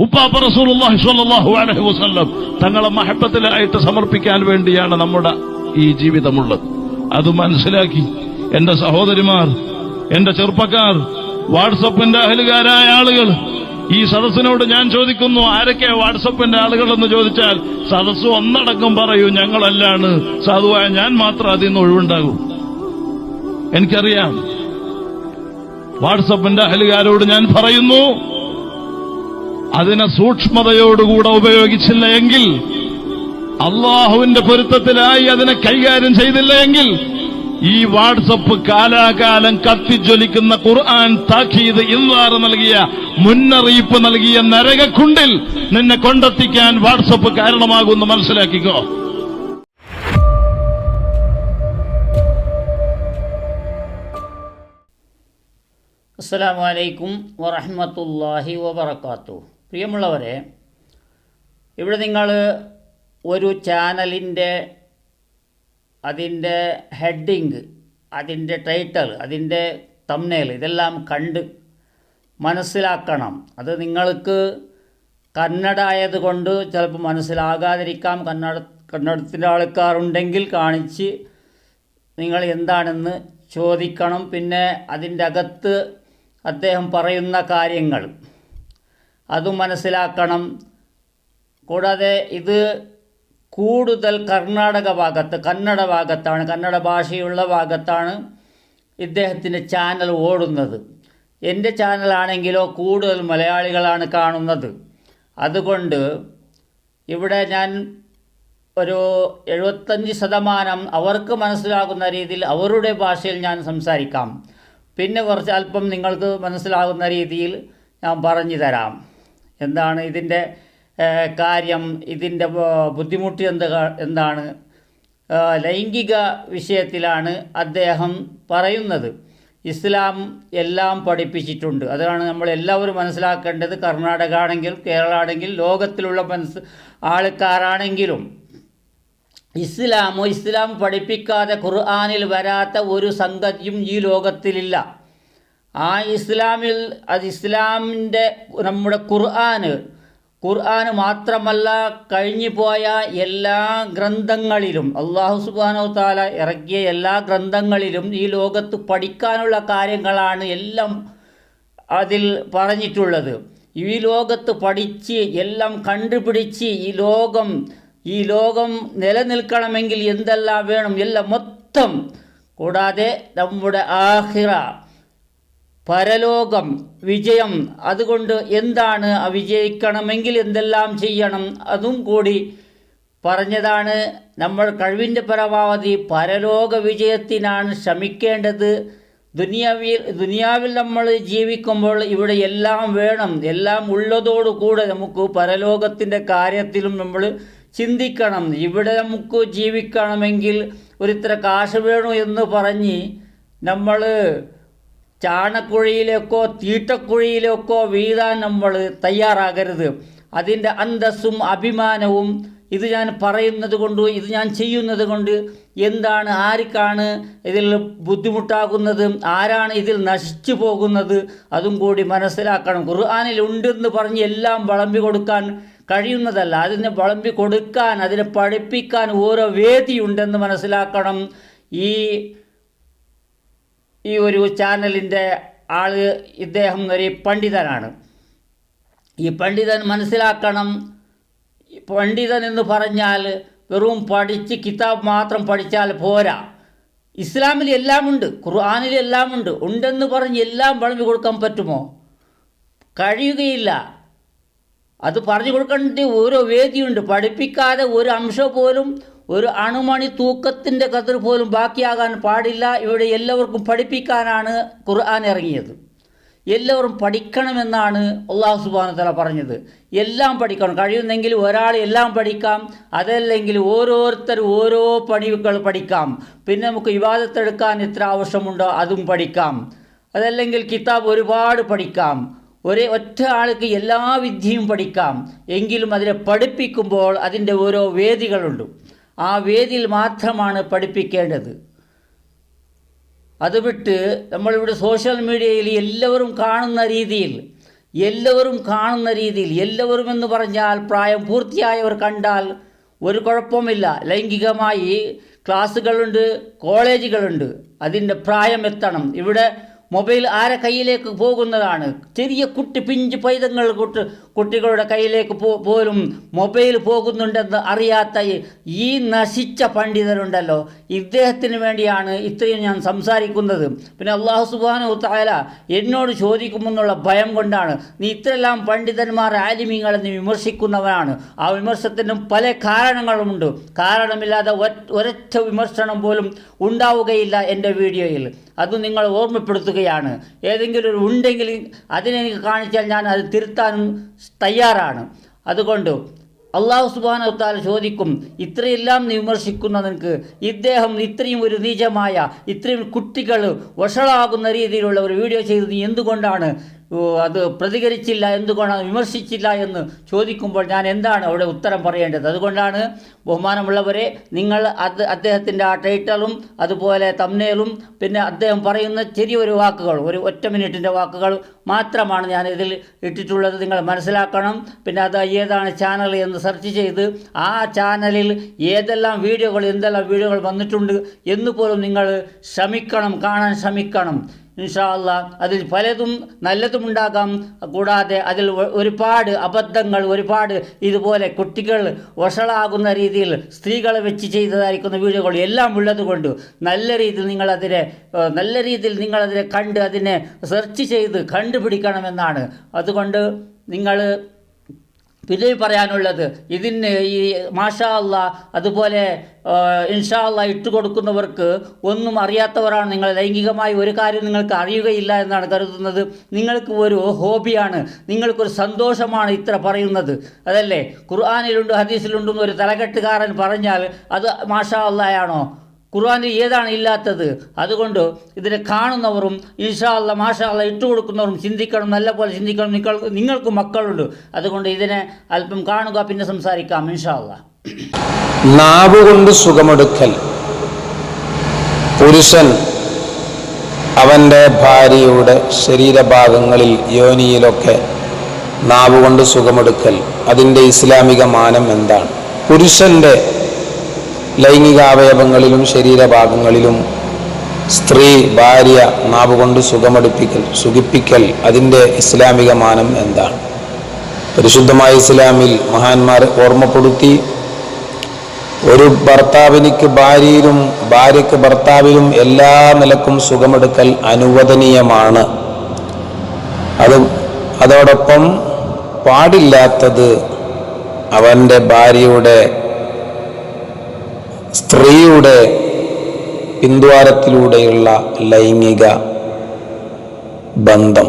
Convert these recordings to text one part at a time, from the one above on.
ഉപ്പാപ്പ റസൂലുള്ളാഹി സ്വല്ലല്ലാഹു അലൈഹി വസല്ലം തങ്ങളെ മഹബത്തിലായിട്ട് സമർപ്പിക്കാൻ വേണ്ടിയാണ് നമ്മുടെ ഈ ജീവിതമുള്ളത്. അത് മനസ്സിലാക്കി എന്റെ സഹോദരിമാർ എന്റെ ചെറുപ്പക്കാർ വാട്സപ്പിന്റെ അഹലുകാരായ ആളുകൾ ഈ സദസ്സിനോട് ഞാൻ ചോദിക്കുന്നു ആരൊക്കെ വാട്സപ്പിന്റെ ആളുകൾ എന്ന് ചോദിച്ചാൽ സദസ് ഒന്നടക്കം പറയൂ ഞങ്ങളല്ലാണ്. സാധുവായ ഞാൻ മാത്രം അതിൽ നിന്ന് ഒഴിവുണ്ടാകൂ. എനിക്കറിയാം. വാട്സപ്പിന്റെ അഹലുകാരോട് ഞാൻ പറയുന്നു അതിനെ സൂക്ഷ്മതയോടുകൂടെ ഉപയോഗിച്ചില്ല എങ്കിൽ അള്ളാഹുവിന്റെ പൊരുത്തത്തിലായി അതിനെ കൈകാര്യം ചെയ്തില്ല എങ്കിൽ ഈ വാട്സപ്പ് കാലാകാലം കത്തിജ്വലിക്കുന്ന ഖുർആൻ താക്കീത് ഇന്നാർ നൽകിയ മുന്നറിയിപ്പ് നൽകിയ നരകക്കുണ്ടിൽ നിന്നെ കൊണ്ടെത്തിക്കാൻ വാട്സപ്പ് കാരണമാകുമെന്ന് മനസ്സിലാക്കിക്കോ? അസ്സലാമു അലൈക്കും വറഹ്മത്തുള്ളാഹി വബറകാത്തു പ്രിയമുള്ളവരെ ഇവിടെ നിങ്ങൾ ഒരു ചാനലിന്റെ അതിന്റെ ഹെഡിങ് അതിന്റെ ടൈറ്റൽ അതിന്റെ തമ്നേൽ ഇതെല്ലാം കണ്ട് മനസ്സിലാക്കണം. അത് നിങ്ങൾക്ക് കന്നഡ ആയതുകൊണ്ട് ചിലപ്പോൾ മനസ്സിലാകാതിരിക്കാം. കന്നഡ കന്നഡത്തിന്റെ ആൾക്കാരുണ്ടെങ്കിൽ കാണിച്ച് നിങ്ങൾ എന്താണെന്ന് ചോദിക്കണം. പിന്നെ അതിന്റെ അകത്ത് അദ്ദേഹം പറയുന്ന കാര്യങ്ങൾ. അതും മനസ്സിലാക്കണം. കൂടാതെ ഇത് കൂടുതൽ കർണാടക ഭാഗത്ത് കന്നഡ ഭാഗത്താണ് കന്നഡ ഭാഷയുള്ള ഭാഗത്താണ് ഇദ്ദേഹത്തിന്റെ ചാനൽ ഓടുന്നത്. എന്റെ ചാനലാണെങ്കിലോ കൂടുതൽ മലയാളികളാണ് കാണുന്നത്. അതുകൊണ്ട് ഇവിടെ ഞാൻ ഒരു എഴുപത്തഞ്ച് ശതമാനം അവർക്ക് മനസ്സിലാകുന്ന രീതിയിൽ അവരുടെ ഭാഷയിൽ ഞാൻ സംസാരിക്കാം. പിന്നെ കുറച്ച് അല്പം നിങ്ങൾക്ക് മനസ്സിലാകുന്ന രീതിയിൽ ഞാൻ പറഞ്ഞു തരാം. എന്താണ് ഇതിന്റെ കാര്യം ഇതിന്റെ ബുദ്ധിമുട്ട് എന്ത് എന്താണ്? ലൈംഗിക വിഷയത്തിലാണ് അദ്ദേഹം പറയുന്നത്. ഇസ്ലാം എല്ലാം പഠിപ്പിച്ചിട്ടുണ്ട്. അതാണ് നമ്മൾ എല്ലാവരും മനസ്സിലാക്കേണ്ടത്. കർണാടക ആണെങ്കിൽ കേരള ആണെങ്കിൽ ലോകത്തിലുള്ള മനസ്സ് ആൾക്കാരാണെങ്കിലും ഇസ്ലാമോ ഇസ്ലാം പഠിപ്പിക്കാതെ ഖുർആാനിൽ വരാത്ത ഒരു സംഗതിയും ഈ ലോകത്തിലില്ല. ആ ഇസ്ലാമിൽ അത് ഇസ്ലാമിന്റെ നമ്മുടെ ഖുർആന് ഖുർആന് മാത്രമല്ല കഴിഞ്ഞു പോയ എല്ലാ ഗ്രന്ഥങ്ങളിലും അള്ളാഹു സുബാനോ താല ഇറക്കിയ എല്ലാ ഗ്രന്ഥങ്ങളിലും ഈ ലോകത്ത് പഠിക്കാനുള്ള കാര്യങ്ങളാണ് എല്ലാം അതിൽ പറഞ്ഞിട്ടുള്ളത്. ഈ ലോകത്ത് പഠിച്ച് എല്ലാം കണ്ടുപിടിച്ച് ഈ ലോകം ഈ ലോകം നിലനിൽക്കണമെങ്കിൽ എന്തെല്ലാം വേണം? എല്ലാം മൊത്തം. കൂടാതെ നമ്മുടെ ആഹിറ പരലോകം വിജയം. അതുകൊണ്ട് എന്താണ് വിജയിക്കണമെങ്കിൽ എന്തെല്ലാം ചെയ്യണം? അതും കൂടി പറഞ്ഞതാണ് നമ്മൾ കഴിവിന്റെ പരമാവധി പരലോക വിജയത്തിനാണ് ശ്രമിക്കേണ്ടത്. ദുനിയാവിൽ ദുനിയാവിൽ നമ്മൾ ജീവിക്കുമ്പോൾ ഇവിടെ എല്ലാം വേണം. എല്ലാം ഉള്ളതോടുകൂടെ നമുക്ക് പരലോകത്തിന്റെ കാര്യത്തിലും നമ്മൾ ചിന്തിക്കണം. ഇവിടെ നമുക്ക് ജീവിക്കണമെങ്കിൽ ഒരിത്ര കാശ് വേണു എന്ന് പറഞ്ഞ് നമ്മൾ ചാണക്കുഴിയിലേക്കോ തീറ്റക്കുഴിയിലേക്കോ വീഴാൻ നമ്മൾ തയ്യാറാകരുത്. അതിന്റെ അന്തസ്സും അഭിമാനവും ഇത് ഞാൻ പറയുന്നത് കൊണ്ട് ഇത് ഞാൻ ചെയ്യുന്നത് കൊണ്ട് എന്താണ് ആർക്കാണ് ഇതിൽ ബുദ്ധിമുട്ടാകുന്നത് ആരാണ് ഇതിൽ നശിച്ചു പോകുന്നത് അതും കൂടി മനസ്സിലാക്കണം. ഖുർആാനിൽ ഉണ്ടെന്ന് പറഞ്ഞ് എല്ലാം വളമ്പി കൊടുക്കാൻ കഴിയുന്നതല്ല. അതിനെ വളമ്പി കൊടുക്കാൻ അതിനെ പഠിപ്പിക്കാൻ ഓരോ വേദിയുണ്ടെന്ന് മനസ്സിലാക്കണം. ഈ ഈ ഒരു ചാനലിന്റെ ആൾ ഇദ്ദേഹം ഒരു പണ്ഡിതനാണ്. ഈ പണ്ഡിതൻ മനസ്സിലാക്കണം. പണ്ഡിതൻ എന്ന് പറഞ്ഞാൽ വെറും പഠിച്ച് കിതാബ് മാത്രം പഠിച്ചാൽ പോരാ. ഇസ്ലാമിൽ എല്ലാമുണ്ട് ഖുർആാനിൽ എല്ലാമുണ്ട്. ഉണ്ടെന്ന് പറഞ്ഞ് എല്ലാം പറഞ്ഞു കൊടുക്കാൻ പറ്റുമോ? കഴിയുകയില്ല. അത് പറഞ്ഞു കൊടുക്കേണ്ട ഓരോ വേദിയുണ്ട്. പഠിപ്പിക്കാതെ ഒരു അംശം പോലും ഒരു അണുമണി തൂക്കത്തിന്റെ കതിർ പോലും ബാക്കിയാകാൻ പാടില്ല. ഇവിടെ എല്ലാവർക്കും പഠിപ്പിക്കാനാണ് ഖുർആൻ ഇറങ്ങിയത്. എല്ലാവരും പഠിക്കണമെന്നാണ് അള്ളാഹു സുബാന തല പറഞ്ഞത്. എല്ലാം പഠിക്കണം. കഴിയുന്നെങ്കിൽ ഒരാൾ എല്ലാം പഠിക്കാം. അതല്ലെങ്കിൽ ഓരോരുത്തർ ഓരോ പണികൾ പഠിക്കാം. പിന്നെ നമുക്ക് വിവാദത്തെടുക്കാൻ എത്ര ആവശ്യമുണ്ടോ അതും പഠിക്കാം. അതല്ലെങ്കിൽ കിതാബ് ഒരുപാട് പഠിക്കാം. ഒരേ ഒറ്റ ആൾക്ക് എല്ലാ വിദ്യയും പഠിക്കാം. എങ്കിലും അതിനെ പഠിപ്പിക്കുമ്പോൾ അതിന്റെ ഓരോ വേദികളുണ്ട്. ആ വേദിയിൽ മാത്രമാണ് പഠിപ്പിക്കേണ്ടത്. അത് വിട്ട് നമ്മളിവിടെ സോഷ്യൽ മീഡിയയിൽ എല്ലാവരും കാണുന്ന രീതിയിൽ എല്ലാവരും കാണുന്ന രീതിയിൽ എല്ലാവരും എന്ന് പറഞ്ഞാൽ പ്രായം പൂർത്തിയായവർ കണ്ടാൽ ഒരു കുഴപ്പമില്ല. ലൈംഗികമായി ക്ലാസ്സുകളുണ്ട് കോളേജുകളുണ്ട്. അതിന്റെ പ്രായം എത്തണം. ഇവിടെ മൊബൈൽ ആരെ കയ്യിലേക്ക് പോകുന്നതാണ്. ചെറിയ കുട്ടി പിഞ്ച് പൈതങ്ങൾ കുട്ടി കുട്ടികളുടെ കയ്യിലേക്ക് പോ പോലും മൊബൈൽ പോകുന്നുണ്ടെന്ന് അറിയാത്ത ഈ- നശിച്ച പണ്ഡിതരുണ്ടല്ലോ. ഇദ്ദേഹത്തിന് വേണ്ടിയാണ് ഇത്രയും ഞാൻ സംസാരിക്കുന്നത്. പിന്നെ അള്ളാഹു സുബാനു താല എന്നോട് ചോദിക്കുമെന്നുള്ള ഭയം കൊണ്ടാണ്. നീ ഇത്രയെല്ലാം പണ്ഡിതന്മാർ ആലിമീങ്ങളെ നീ വിമർശിക്കുന്നവനാണ്. ആ വിമർശത്തിനും പല കാരണങ്ങളുമുണ്ട്. കാരണമില്ലാതെ ഒരൊറ്റ വിമർശനം പോലും ഉണ്ടാവുകയില്ല എന്റെ വീഡിയോയിൽ. അത് നിങ്ങൾ ഓർമ്മപ്പെടുത്തുകയാണ്. ഏതെങ്കിലും ഒരു ഉണ്ടെങ്കിൽ അതിനെനിക്ക് കാണിച്ചാൽ ഞാൻ അത് തിരുത്താനും തയ്യാറാണ്. അതുകൊണ്ട് അള്ളാഹു സുബാനത്താൽ ചോദിക്കും ഇത്രയെല്ലാം നീ വിമർശിക്കുന്ന നിനക്ക് ഇദ്ദേഹം ഇത്രയും ഒരു നീചമായ ഇത്രയും കുട്ടികൾ വഷളാകുന്ന രീതിയിലുള്ള ഒരു വീഡിയോ ചെയ്തത് എന്തുകൊണ്ടാണ്? അത് പ്രതികരിച്ചില്ല എന്തുകൊണ്ടാണ് വിമർശിച്ചില്ല എന്ന് ചോദിക്കുമ്പോൾ ഞാൻ എന്താണ് അവിടെ ഉത്തരം പറയേണ്ടത്? അതുകൊണ്ടാണ് ബഹുമാനമുള്ളവരെ നിങ്ങൾ അത് അദ്ദേഹത്തിന്റെ ആ ടൈറ്റലും അതുപോലെ തമ്നേലും പിന്നെ അദ്ദേഹം പറയുന്ന ചെറിയൊരു വാക്കുകൾ ഒരു ഒറ്റ മിനിറ്റിന്റെ വാക്കുകൾ മാത്രമാണ് ഞാൻ ഇതിൽ ഇട്ടിട്ടുള്ളത്. നിങ്ങൾ മനസ്സിലാക്കണം. പിന്നെ അത് ഏതാണ് ചാനൽ എന്ന് സെർച്ച് ചെയ്ത് ആ ചാനലിൽ ഏതെല്ലാം വീഡിയോകൾ എന്തെല്ലാം വീഡിയോകൾ വന്നിട്ടുണ്ട് എന്ന് പോലും നിങ്ങൾ ശ്രമിക്കണം കാണാൻ ശ്രമിക്കണം. ഇൻഷാ അല്ലാ അതിൽ പലതും നല്ലതും ഉണ്ടാകാം. കൂടാതെ അതിൽ ഒരുപാട് അബദ്ധങ്ങൾ ഒരുപാട് ഇതുപോലെ കുട്ടികൾ വഷളാകുന്ന രീതിയിൽ സ്ത്രീകളെ വെച്ച് ചെയ്തതായിരിക്കുന്ന വീഡിയോകൾ എല്ലാം ഉള്ളത് കൊണ്ട് നല്ല രീതിയിൽ നിങ്ങളതിനെ നല്ല രീതിയിൽ നിങ്ങളതിനെ കണ്ട് അതിനെ സെർച്ച് ചെയ്ത് കണ്ടുപിടിക്കണമെന്നാണ്. അതുകൊണ്ട് നിങ്ങൾ പിന്നെ പറയാനുള്ളത്. ഇതിന് ഈ മാഷാ അല്ല അതുപോലെ ഇൻഷാ അല്ല ഇട്ട് കൊടുക്കുന്നവർക്ക് ഒന്നും അറിയാത്തവരാണ്. നിങ്ങൾ ലൈംഗികമായി ഒരു കാര്യം നിങ്ങൾക്ക് അറിയുകയില്ല എന്നാണ് കരുതുന്നത്. നിങ്ങൾക്ക് ഒരു ഹോബിയാണ്. നിങ്ങൾക്കൊരു സന്തോഷമാണ് ഇത്ര പറയുന്നത്. അതല്ലേ? ഖുർആാനിലുണ്ട് ഹദീസിലുണ്ടെന്ന് ഒരു തലകെട്ടുകാരൻ പറഞ്ഞാൽ അത് മാഷാ അല്ലായാണോ ഖുർആാനിൽ ഏതാണ് ഇല്ലാത്തത്? അതുകൊണ്ട് ഇതിനെ കാണുന്നവരും ഇൻഷാ അല്ല മാഷാ അല്ല ഇട്ടുകൊടുക്കുന്നവരും ചിന്തിക്കണം നല്ല പോലെ ചിന്തിക്കണം. നിങ്ങൾ നിങ്ങൾക്ക് മക്കളുണ്ട്. അതുകൊണ്ട് ഇതിനെ അല്പം കാണുക പിന്നെ സംസാരിക്കാം ഇൻഷാ അല്ല നാവുകൊണ്ട് സുഖമെടുക്കൽ. പുരുഷൻ അവന്റെ ഭാര്യയുടെ ശരീരഭാഗങ്ങളിൽ യോനിയിലൊക്കെ നാവുകൊണ്ട് സുഖമെടുക്കൽ. അതിന്റെ ഇസ്ലാമിക മാനം എന്താണ്? പുരുഷന്റെ ലൈംഗികാവയവങ്ങളിലും ശരീരഭാഗങ്ങളിലും സ്ത്രീ ഭാര്യ നാവുകൊണ്ട് സുഖമടിപ്പിക്കൽ സുഖിപ്പിക്കൽ അതിന്റെ ഇസ്ലാമിക മാനം എന്താണ്? പരിശുദ്ധമായ ഇസ്ലാമിൽ മഹാന്മാർ ഓർമ്മപ്പെടുത്തി ഒരു ഭർത്താവിനിക്ക് ഭാര്യയിലും ഭാര്യയ്ക്ക് ഭർത്താവിലും എല്ലാ നിലക്കും സുഖമെടുക്കൽ അനുവദനീയമാണ്. അത് അതോടൊപ്പം പാടില്ലാത്തത് അവന്റെ ഭാര്യയുടെ സ്ത്രീയുടെ പിന്ദ്വാരത്തിലൂടെയുള്ള ലൈംഗിക ബന്ധം.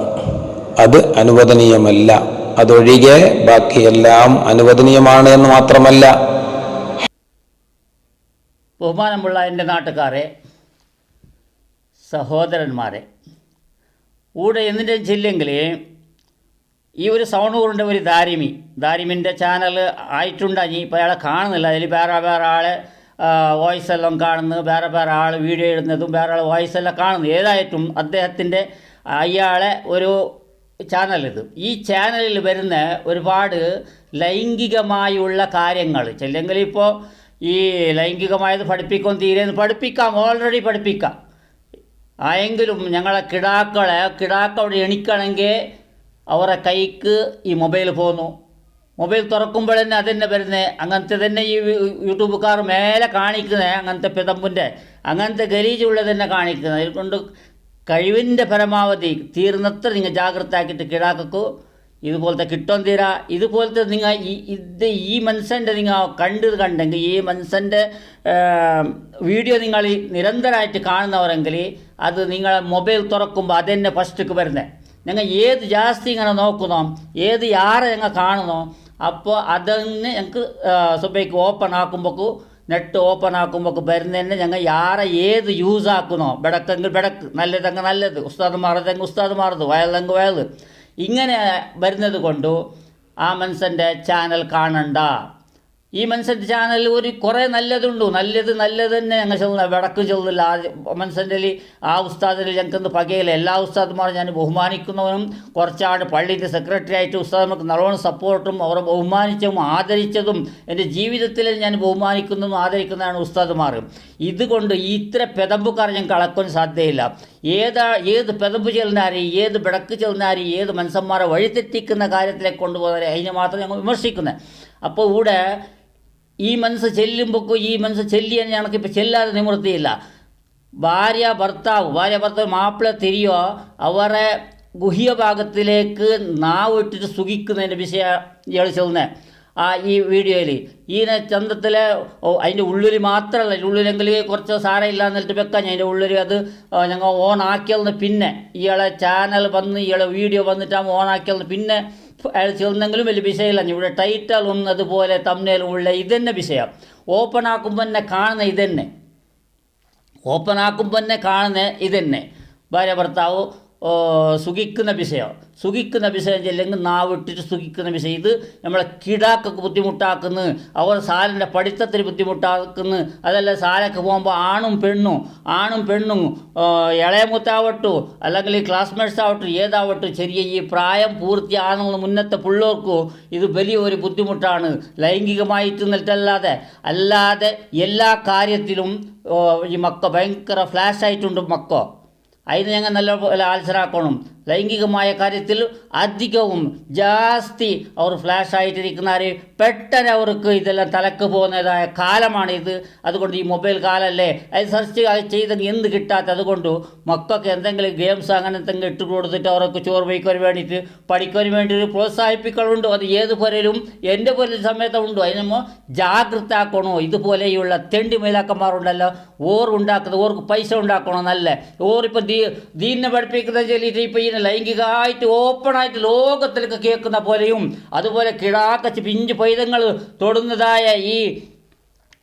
അത് അനുവദനീയമല്ല. അതൊഴികെ ബാക്കിയെല്ലാം അനുവദനീയമാണ് എന്ന് മാത്രമല്ല. ബഹുമാനമുള്ള എന്റെ നാട്ടുകാരെ സഹോദരന്മാരെ കൂടെ എന്തിന്റെ ചില്ലെങ്കിൽ ഈ ഒരു സൗണൂറിന്റെ ഒരു ദാരിമി ദാരിമിന്റെ ചാനൽ ആയിട്ടുണ്ടെങ്കിൽ ഇപ്പോൾ അയാളെ കാണുന്നില്ല. അതിൽ വേറെ വേറെ ആളെ വോയിസ് എല്ലാം കാണുന്നു വേറെ വേറെ ആൾ വീഡിയോ ഇടുന്നതും വേറെ ആൾ വോയിസ് എല്ലാം കാണുന്നത് ഏതായിട്ടും അദ്ദേഹത്തിന്റെ അയാളെ ഒരു ചാനൽ ഇത് ഈ ചാനലിൽ വരുന്ന ഒരുപാട് ലൈംഗികമായുള്ള കാര്യങ്ങൾ. ചെല്ലെങ്കിൽ ഇപ്പോൾ ഈ ലൈംഗികമായത് പഠിപ്പിക്കാൻ തീരെ പഠിപ്പിക്കാം ഓൾറെഡി പഠിപ്പിക്കാം. ആയെങ്കിലും ഞങ്ങളെ കിടാക്കളെ കിടാക്കളോട് എണിക്കണമെങ്കിൽ അവരെ കൈക്ക് ഈ മൊബൈൽ പോന്നു. മൊബൈൽ തുറക്കുമ്പോൾ തന്നെ അതന്നെ വരുന്നത് അങ്ങനത്തെ തന്നെ ഈ യൂട്യൂബുകാർ മേലെ കാണിക്കുന്നത് അങ്ങനത്തെ പിതമ്പിന്റെ. അങ്ങനത്തെ ഗലീജുള്ള തന്നെ കാണിക്കുന്നത് അതുകൊണ്ട് കഴിവിന്റെ പരമാവധി തീർന്നത്ര നിങ്ങൾ ജാഗ്രത ആക്കിയിട്ട് കിടാക്കൂ ഇതുപോലത്തെ കിട്ടും തീരാ. ഇതുപോലത്തെ നിങ്ങൾ ഈ ഇത് ഈ മനുഷ്യന്റെ നിങ്ങൾ കണ്ടത് കണ്ടെങ്കിൽ ഈ മനുഷ്യന്റെ വീഡിയോ നിങ്ങൾ നിരന്തരമായിട്ട് കാണുന്നവരെങ്കിൽ അത് നിങ്ങൾ മൊബൈൽ തുറക്കുമ്പോൾ അതന്നെ ഫസ്റ്റ്ക്ക് വരുന്നത് ഞങ്ങൾ ഏത് ജാസ്തി ഇങ്ങനെ നോക്കുന്നോ ഏത് ആരെ ഞങ്ങൾ കാണുന്നോ അപ്പോൾ അതന്നെ ഞങ്ങൾക്ക് സുബൈക്ക് ഓപ്പൺ ആക്കുമ്പോൾ നെറ്റ് ഓപ്പൺ ആക്കുമ്പോൾ വരുന്നതന്നെ ഞങ്ങൾ യാറെ ഏത് യൂസ് ആക്കുന്നോ ബെടക്കെങ്കിൽ ബെടക്ക്. നല്ലതെങ്കിൽ നല്ലത്. ഉസ്താദ് മാറതെങ്കിൽ ഉസ്താദ് മാറത് വയലെങ്കിൽ വയൽ ഇങ്ങനെ വരുന്നത് കൊണ്ട് ആ മനുഷ്യന്റെ ചാനൽ കാണണ്ട. ഈ മനുഷ്യന്റെ ചാനലിൽ ഒരു കുറേ നല്ലതുണ്ട്. നല്ലത് നല്ലത് തന്നെ ഞങ്ങൾ ചെന്ന വിടക്ക് ചെന്നില്ല. ആ മനുഷ്യന്റെ ആ ഉസ്താദിൽ ഞങ്ങൾക്ക് പകയില്ല. എല്ലാ ഉസ്താദുമാരും ഞാൻ ബഹുമാനിക്കുന്നവനും കുറച്ചാട് പള്ളിയുടെ സെക്രട്ടറി ആയിട്ട് ഉസ്താദ് നല്ലോണം സപ്പോർട്ടും അവരെ ബഹുമാനിച്ചതും ആദരിച്ചതും എന്റെ ജീവിതത്തിൽ ഞാൻ ബഹുമാനിക്കുന്നതും ആദരിക്കുന്നതാണ് ഉസ്താദുമാർ. ഇതുകൊണ്ട് ഇത്ര പെതമ്പുകാർ ഞങ്ങൾക്ക് അളക്കാൻ സാധ്യതയില്ല. ഏതാ ഏത് പെതമ്പ് ചെല്ലുന്നാരി ഏത് വിടക്ക് ചെല്ലുന്നാരി ഏത് മനുഷ്യന്മാരെ വഴിതെറ്റിക്കുന്ന കാര്യത്തിലേക്ക് കൊണ്ടുപോകുന്നവരെ അതിനെ മാത്രം ഞങ്ങൾ വിമർശിക്കുന്നത് അപ്പോൾ ഇവിടെ ഈ മനസ്സ് ചെല്ലുമ്പോൾ ഈ മനസ്സ് ചെല്ലിയാൽ ഞങ്ങൾക്കിപ്പോൾ ചെല്ലാതെ നിവൃത്തിയില്ല. ഭാര്യ ഭർത്താവ് ഭാര്യ ഭർത്താവ് മാപ്പിള തിരിയോ അവരെ ഗുഹ്യ ഭാഗത്തിലേക്ക് നാവ് ഇട്ടിട്ട് സുഖിക്കുന്നതിന്റെ വിഷയം ഇയാൾ ചെല്ലുന്നത് ആ ഈ വീഡിയോയിൽ ഈ ചന്തത്തിലെ അതിന്റെ ഉള്ളിൽ മാത്രമല്ല ഉള്ളിലെങ്കിൽ കുറച്ച് സാരമില്ല എന്നിട്ട് വെക്കാം അതിന്റെ ഉള്ളിൽ അത് ഞങ്ങൾ ഓൺ ആക്കിയതെന്ന് പിന്നെ ഇയാളെ ചാനൽ വന്ന് ഇയാളെ വീഡിയോ വന്നിട്ടാകുമ്പോൾ ഓൺ ആക്കിയതെന്ന് പിന്നെ അയാൾ ചെന്നെങ്കിലും വലിയ വിഷയമില്ല. ഇവിടെ ടൈറ്റൽ ഒന്നതുപോലെ തമ്മിലും ഉള്ള ഇതന്നെ വിഷയം. ഓപ്പൺ ആക്കുമ്പോൾ തന്നെ കാണുന്ന ഇതന്നെ. ഓപ്പൺ ആക്കുമ്പോൾ തന്നെ കാണുന്ന ഇതന്നെ. ഭാര്യ ഭർത്താവ് സുഖിക്കുന്ന വിഷയം. സുഖിക്കുന്ന വിഷയം ചെല്ലെങ്കിൽ നാവിട്ടിട്ട് സുഖിക്കുന്ന വിഷയം. ഇത് നമ്മളെ കിടാക്കൊക്കെ ബുദ്ധിമുട്ടാക്കുന്നു. അവർ സാലിന്റെ പഠിത്തത്തിന് ബുദ്ധിമുട്ടാക്കുന്നു. അതല്ല സാലൊക്കെ പോകുമ്പോൾ ആണും പെണ്ണും ആണും പെണ്ണും ഇളയമുത്താവട്ടു അല്ലെങ്കിൽ ക്ലാസ്മേറ്റ്സ് ആവട്ടു ഏതാവട്ടു ചെറിയ ഈ പ്രായം പൂർത്തിയാകുന്ന മുന്നത്തെ പിള്ളേർക്കും ഇത് വലിയ ഒരു ബുദ്ധിമുട്ടാണ്. ലൈംഗികമായിട്ട് നിൽക്കല്ലാതെ അല്ലാതെ എല്ലാ കാര്യത്തിലും ഈ മക്ക ഭയങ്കര ഫ്ലാഷ് ആയിട്ടുണ്ട് മക്ക. അതിന് ഞങ്ങൾ നല്ല പോലെ ആത്സരാക്കണം ലൈംഗികമായ കാര്യത്തിൽ അധികവും ജാസ്തി അവർ ഫ്ലാഷ് ആയിട്ടിരിക്കുന്നവർ പെട്ടെന്ന് അവർക്ക് ഇതെല്ലാം തലക്ക് പോകുന്നതായ കാലമാണ് ഇത് അതുകൊണ്ട് ഈ മൊബൈൽ കാലല്ലേ? അത് സെർച്ച് ചെയ്തെങ്കിൽ എന്ത് കിട്ടാത്ത അതുകൊണ്ട് മക്കൾക്ക് എന്തെങ്കിലും ഗെയിംസ് അങ്ങനെ എന്തെങ്കിലും ഇട്ട് കൊടുത്തിട്ട് അവർക്ക് ചോറ് വയ്ക്കാൻ വേണ്ടിയിട്ട് പഠിക്കാൻ വേണ്ടി ഒരു പ്രോത്സാഹിപ്പിക്കലുണ്ട് അത് ഏത് പോലും എന്റെ പോലെ സമയത്തുണ്ടോ അതിന് നമ്മൾ ജാഗ്രത ആക്കണോ ഇതുപോലെയുള്ള തെണ്ടി മൈലാക്കന്മാരുണ്ടല്ലോ ഓർ ഉണ്ടാക്കുന്നത് ഓർക്ക് പൈസ ഉണ്ടാക്കണോ? നല്ല. ഓറിപ്പോൾ ദീ ദീനെ പഠിപ്പിക്കുന്ന ചൊല്ലിയിട്ട് ഇപ്പോൾ ഈ ലൈംഗികമായിട്ട് ഓപ്പണായിട്ട് ലോകത്തിലേക്ക് കേൾക്കുന്ന പോലെയും അതുപോലെ കിടാക്കച്ച് പിഞ്ചു പൈതങ്ങൾ തൊടുന്നതായ ഈ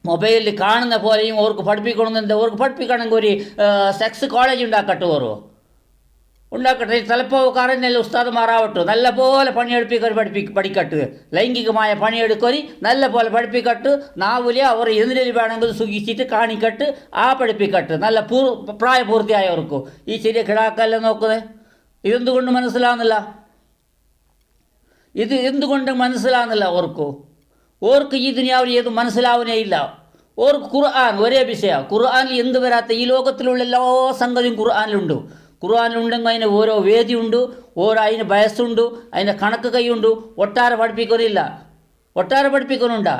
മൊബൈലിൽ കാണുന്ന പോലെയും അവർക്ക് പഠിപ്പിക്കണമെന്നുണ്ട്. അവർക്ക് പഠിപ്പിക്കണമെങ്കിൽ ഒരു സെക്സ് കോളേജ് ഉണ്ടാക്കട്ടെ ഓരോ. ഉണ്ടാക്കട്ടെ. തലപ്പോക്കാരനല്ല ഉസ്താദുമാറാവട്ടെ. നല്ല പോലെ പണിയെടുപ്പിക്കാൻ പഠിപ്പി പഠിക്കട്ട്. ലൈംഗികമായ പണിയെടുക്കൊരു നല്ല പോലെ പഠിപ്പിക്കട്ട്. നാവിലെ അവർ എന്തിനു വേണമെങ്കിൽ സുഖിച്ചിട്ട് കാണിക്കട്ട്. ആ പഠിപ്പിക്കട്ട്. നല്ല പൂർ പ്രായപൂർത്തിയായവർക്കും. ഈ ചെറിയ കിടാക്കല്ല നോക്കുന്നത് ഇതെന്തുകൊണ്ട് മനസ്സിലാകുന്നില്ല? ഇത് എന്തുകൊണ്ട് മനസ്സിലാകുന്നില്ല ഓർക്കോ? ഓർക്ക് ഈ ദുനിയാവിൽ ഏത് മനസ്സിലാവുന്നേ ഇല്ല. ഓർക്ക് ഖുർആൻ ഒരേ വിഷയം. ഖുർആനിൽ എന്ത് വരാത്ത? ഈ ലോകത്തിലുള്ള എല്ലാ സംഗതിയും ഖുർആനിലുണ്ട്. ഖുർആാനിലുണ്ടെങ്കിൽ അതിന് ഓരോ വേദിയുണ്ട് ഓരോ അതിന് വയസ്സുണ്ട് അതിന്റെ കണക്ക് കൈയുണ്ട്. ഒട്ടാരെ പഠിപ്പിക്കുന്നില്ല ഒട്ടാരെ പഠിപ്പിക്കുന്നുണ്ടാ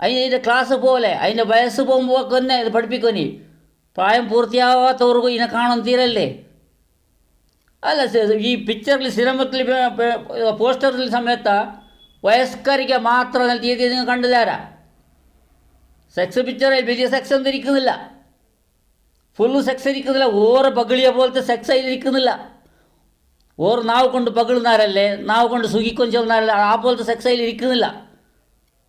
അതിന്റെ ക്ലാസ് പോലെ അതിന്റെ വയസ്സ് പോകുമ്പോൾ തന്നെ ഇത് പഠിപ്പിക്കുനി പ്രായം പൂർത്തിയാവാത്തവർക്ക് ഇതിനെ കാണാൻ തീരല്ലേ? അല്ല ഈ പിക്ചറിൽ സിനിമത്തിൽ പോസ്റ്ററിൽ സമയത്ത് വയസ്കരിക്ക മാത്രം തീയതി നിങ്ങൾ കണ്ടു തരാം സെക്സ് പിക്ചറിൽ വലിയ സെക്സ് ഒന്നും ഇരിക്കുന്നില്ല. Full sex ഇരിക്കുന്നില്ല. ഓറ് പകിളിയ പോലത്തെ സെക്സ് അതിലിരിക്കുന്നില്ല ഓർ നാവ് കൊണ്ട് പകിളുന്നാരല്ലേ നാവ് കൊണ്ട് സുഖിക്കൊന്നും ചെല്ലുന്നാരല്ലേ ആ പോലത്തെ സെക്സ് അതിൽ ഇരിക്കുന്നില്ല.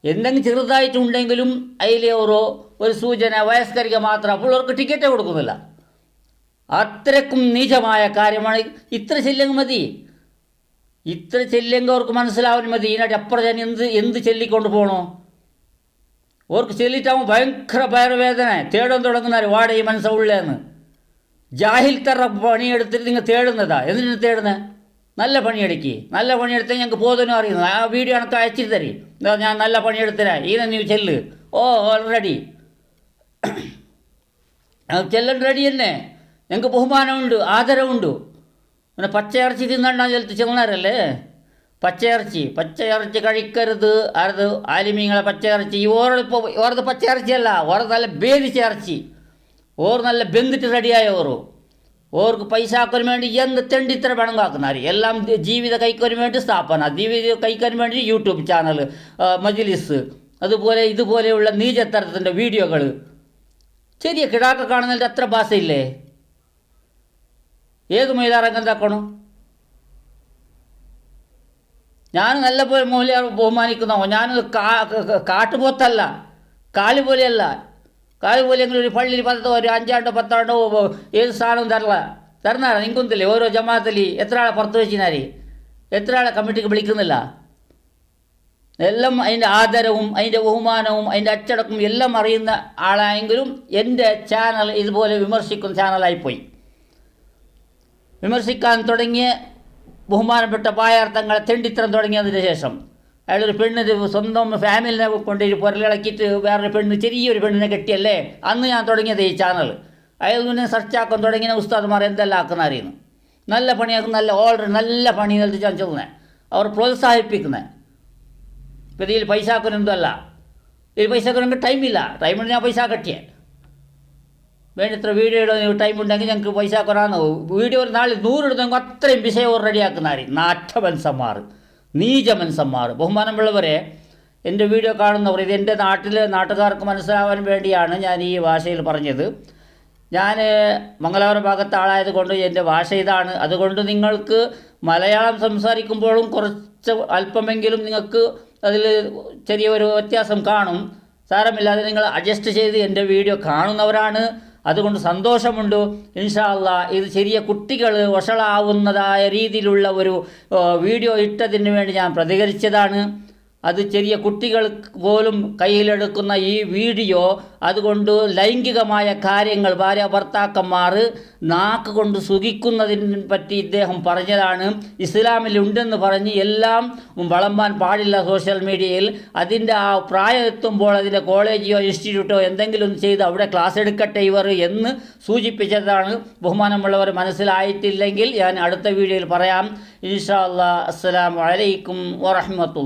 എന്തെങ്കിലും ചെറുതായിട്ടുണ്ടെങ്കിലും അതിലെ ഓരോ ഒരു സൂചന വയസ്കരിക്ക് മാത്രം. അപ്പോൾ അവർക്ക് ടിക്കറ്റേ കൊടുക്കുന്നില്ല. അത്രക്കും നീചമായ കാര്യമാണ് ഇത്ര ചെല്ലെങ്കിൽ മതി. ഇത്ര ചെല്ലെങ്കിൽ അവർക്ക് മനസ്സിലാവാൻ മതി. ഇതിനായിട്ട് അപ്പുറം ഞാൻ എന്ത് എന്ത് ചെല്ലിക്കൊണ്ട് പോകണോ ഓർക്ക് ചെല്ലിട്ടാവും ഭയങ്കര ഭയർവേദന തേടാൻ തുടങ്ങുന്ന വാട ഈ മനസ്സ ഉള്ളേന്ന്. ജാഹിൽ തറ പണിയെടുത്തിട്ട് നിങ്ങൾ തേടുന്നതാ. എന്തിനാണ് തേടുന്നത് നല്ല പണിയെടുക്കി. നല്ല പണിയെടുത്താൽ ഞങ്ങൾക്ക് പോതനും അറിയുന്നത് ആ വീഡിയോ എനിക്ക് അയച്ചിട്ട് തരി. ഞാൻ നല്ല പണിയെടുത്തരാ. ഈ നീ ചെല്ല്. ഓ ഓൾറെഡി ചെല്ലൻ റെഡി തന്നെ. ഞങ്ങൾക്ക് ബഹുമാനമുണ്ട് ആദരവുണ്ട്. പിന്നെ പച്ചയിറച്ചി തിന്നണ്ടാന്ന് ചെലുത്ത് ചെന്നാരല്ലേ പച്ചയിറച്ചി പച്ചയിറച്ചി കഴിക്കരുത്. അത് ആലിമീങ്ങളെ പച്ചയിറച്ചി. ഓറിപ്പോൾ ഓറത് പച്ചയിറച്ചിയല്ല ഓറ നല്ല ബേദിച്ച ഇറച്ചി. ഓർ നല്ല ബെന്തിട്ട് റെഡിയായ ഓറു. ഓർക്ക് പൈസ ആക്കാൻ വേണ്ടി എന്ത് തെണ്ടിത്തര പണം കാക്കുന്ന? എല്ലാം ജീവിത കൈക്കൊരു വേണ്ടി സ്ഥാപന ജീവിത കൈക്കൊരു വേണ്ടി യൂട്യൂബ് ചാനൽ മജിലിസ് അതുപോലെ ഇതുപോലെയുള്ള നീചത്തരത്തിന്റെ വീഡിയോകൾ ചെറിയ കിടാക്ക കാണുന്നതിന്റെ അത്ര ഭാഷയില്ലേ ഏത് മൈലാറങ്ങ് തക്കണു? ഞാൻ നല്ല പോലെ മൂല്യ ബഹുമാനിക്കുന്നോ ഞാൻ കാട്ടുപോത്തല്ല. കാളി പോലെയല്ല. കാളി പോലെയെങ്കിലും ഒരു പള്ളിയിൽ പത്തോ ഒരു അഞ്ചാണ്ടോ പത്താണ്ടോ ഏത് സാധനവും തരല. തരുന്നാരാ നിങ്ങൾക്കൊന്നില്ലേ ഓരോ ജമാഅത്തിൽ എത്ര ആളെ പുറത്ത് വെച്ചിനാരി എത്ര ആളെ കമ്മിറ്റിക്ക് വിളിക്കുന്നില്ല? എല്ലാം അതിന്റെ ആദരവും അതിന്റെ ബഹുമാനവും അതിന്റെ അച്ചടക്കവും എല്ലാം അറിയുന്ന ആളായെങ്കിലും എന്റെ ചാനൽ ഇതുപോലെ വിമർശിക്കുന്ന ചാനലായിപ്പോയി. വിമർശിക്കാൻ തുടങ്ങിയ ബഹുമാനപ്പെട്ട പായാർത്ഥങ്ങളെ തെണ്ടിത്തരം തുടങ്ങിയതിന് ശേഷം അയാളൊരു പെണ്ണ് സ്വന്തം ഫാമിലിനെ കൊണ്ടുപോയി പൊരലിളക്കിയിട്ട് വേറൊരു പെണ്ണ് ചെറിയൊരു പെണ്ണിനെ കെട്ടിയല്ലേ? അന്ന് ഞാൻ തുടങ്ങിയത് ഈ ചാനൽ അയാൾ പിന്നെ സർച്ചാക്കാൻ തുടങ്ങിയ ഉസ്താദ്മാർ എന്തെല്ലാം ആക്കുന്ന അറിയുന്നു? നല്ല പണിയാക്കും നല്ല ഓൾറെഡി നല്ല പണി നൽകി ഞാൻ ചോദിക്കുന്നത് അവർ പ്രോത്സാഹിപ്പിക്കുന്നത് ഇപ്പം ഇതിൽ പൈസ ആക്കുന്നൊന്നുമല്ല ഇതിൽ പൈസ ആക്കണമെങ്കിൽ ടൈമില്ല ടൈമിൽ ഞാൻ പൈസ കട്ടിയേ. വേണ്ടത്ര വീഡിയോ ഇടാൻ ടൈം ഉണ്ടെങ്കിൽ ഞങ്ങൾക്ക് പൈസ ആക്കാനാണ് വീഡിയോ ഒരു നാളിൽ നൂറിടുന്നെങ്കിൽ അത്രയും വിഷയം റെഡിയാക്കുന്നവർ നാട്ടമൻസന്മാർ നീചമൻസന്മാർ ബഹുമാനമുള്ളവരെ എന്റെ വീഡിയോ കാണുന്നവർ ഇത് എന്റെ നാട്ടിലെ നാട്ടുകാർക്ക് മനസ്സിലാവാൻ വേണ്ടിയാണ് ഞാൻ ഈ ഭാഷയിൽ പറഞ്ഞത്. ഞാൻ മംഗലാപുരം ഭാഗത്തെ ആളായത് കൊണ്ട് എന്റെ ഭാഷ ഇതാണ്. അതുകൊണ്ട് നിങ്ങൾക്ക് മലയാളം സംസാരിക്കുമ്പോഴും കുറച്ച് അല്പമെങ്കിലും നിങ്ങൾക്ക് അതിൽ ചെറിയൊരു വ്യത്യാസം കാണും. സാരമില്ലാതെ നിങ്ങൾ അഡ്ജസ്റ്റ് ചെയ്ത് എന്റെ വീഡിയോ കാണുന്നവരാണ്. അതുകൊണ്ട് സന്തോഷമുണ്ട്. ഇൻഷാ അല്ല ഇത് ചെറിയ കുട്ടികൾ വഷളാവുന്നതായ രീതിയിലുള്ള ഒരു വീഡിയോ ഇട്ടതിന് വേണ്ടി ഞാൻ പ്രതികരിച്ചതാണ്. അത് ചെറിയ കുട്ടികൾ പോലും കയ്യിലെടുക്കുന്ന ഈ വീഡിയോ അതുകൊണ്ട് ലൈംഗികമായ കാര്യങ്ങൾ ഭാര്യ ഭർത്താക്കന്മാർ നാക്ക് കൊണ്ട് സുഖിക്കുന്നതിനെ പറ്റി ഇദ്ദേഹം പറഞ്ഞതാണ്. ഇസ്ലാമിൽ ഉണ്ടെന്ന് പറഞ്ഞ് എല്ലാം വളമ്പാൻ പാടില്ല സോഷ്യൽ മീഡിയയിൽ. അതിന്റെ ആ പ്രായം എത്തുമ്പോൾ അതിന്റെ കോളേജോ ഇൻസ്റ്റിറ്റ്യൂട്ടോ എന്തെങ്കിലും ചെയ്ത് അവിടെ ക്ലാസ് എടുക്കട്ടെ ഇവർ എന്ന് സൂചിപ്പിച്ചതാണ്. ബഹുമാനമുള്ളവർ മനസ്സിലായിട്ടില്ലെങ്കിൽ ഞാൻ അടുത്ത വീഡിയോയിൽ പറയാം. ഇൻഷാ അല്ലാ അസ്സലാമു അലൈക്കും വറഹ്മത്തുള്ളാഹി